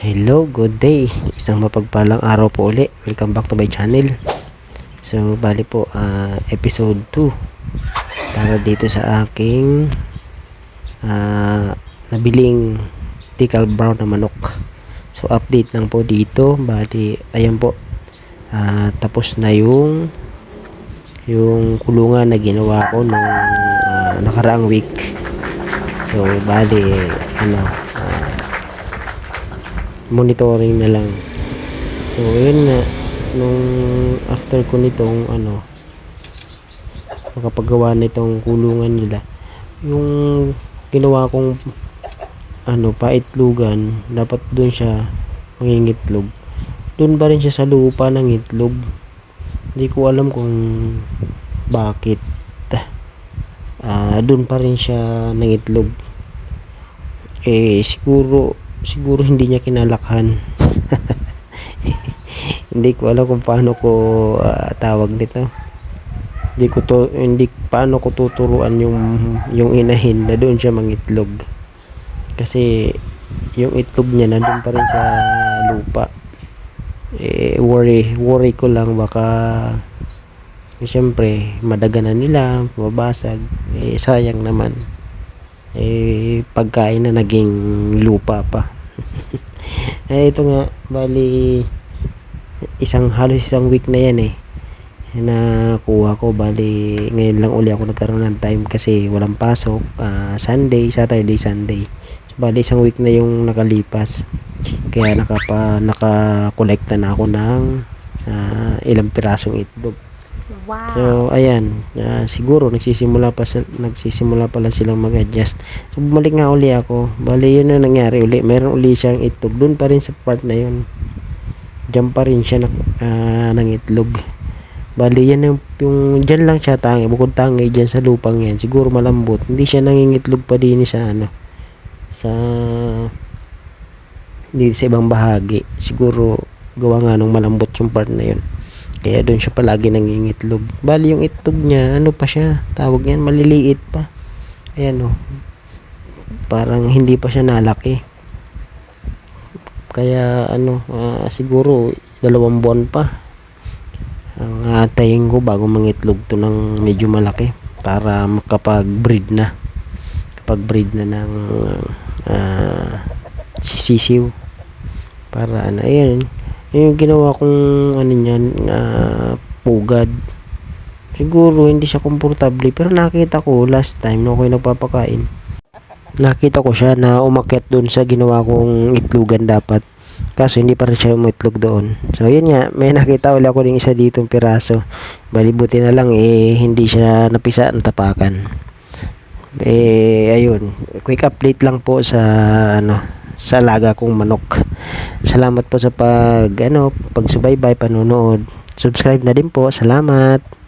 Hello, good day. Isang mapagpalang araw po uli. Welcome back to my channel. So, bali po, ah, episode 2. Para dito sa aking ah, nabiling tikal brown na manok. So, update lang po dito. Bali, ayan po. Ah, tapos na yung yung kulungan na ginawa ko nung ah, nakaraang week. So, bali, ano, monitoring na lang. So, yun nga, nung after ko nitong, ano, makapagawa nitong kulungan nila, yung ginawa kong, ano, paitlugan, dapat dun siya mangingitlog. Dun ba rin siya sa lupa ng itlog? Hindi ko alam kung bakit. Ah, dun pa rin siya ng itlog. Eh, siguro, siguro hindi niya kinalakhan. hindi ko alam kung paano ko ah, tawag nito. Hindi ko to hindi paano ko tuturuan yung yung inahin na doon siya mangitlog. Kasi yung itlog niya nandun pa rin sa lupa. Eh worry, worry ko lang baka eh, syempre madaganan nila, mabasag. Eh sayang naman. Eh pagkain na naging lupa pa. eh ito nga bali isang halos isang week na yan eh na kuha ko. Bali ngayon lang uli ako nagkaroon ng time kasi walang pasok. Ah, Sunday, Saturday, Sunday. So, bali isang week na yung nakalipas. Kaya nakapa nakakolekta na ako ng ah, ilang pirasong itlog Wow. So, ayan. ah, siguro, nagsisimula pa, nagsisimula pa lang silang mag-adjust. So, bumalik nga uli ako. Bali, yun na nangyari uli. Meron uli siyang itlog. Doon pa rin sa part na yun. Diyan pa rin siya ng, ah, ng itlog. Bali, yan yung, yung dyan lang siya tangi. Bukod tangi dyan sa lupang yan. Siguro malambot. Hindi siya nangingitlog pa din sa ano. Sa hindi sa ibang bahagi. Siguro gawa nga nung malambot yung part na yun. Kaya doon siya palagi nangingitlog. Bali yung itlog niya, ano pa siya, tawag yan, maliliit pa. Ayan o. Parang hindi pa siya nalaki. Kaya ano, ah, siguro dalawang buwan pa. Ang atayin ko bago mangitlog to ng medyo malaki para makapag-breed na. Kapag breed na ng ah, sisiw. Para ano, ayan, yung ginawa kong ano niyan na pugad. Siguro hindi siya komportable. Pero nakita ko last time nung ako'y nagpapakain nakita ko siya na umakyat doon sa ginawa kong itlugan dapat. Kaso hindi pa rin siya umitlog doon. So yun nga may nakita ulit ako ng isa ditong piraso. Balibuti na lang eh hindi siya napisa ng tapakan eh ayun. Quick update lang po sa ano sa alaga kong manok salamat po sa pag ano pagsubaybay panonood. Subscribe na din po. Salamat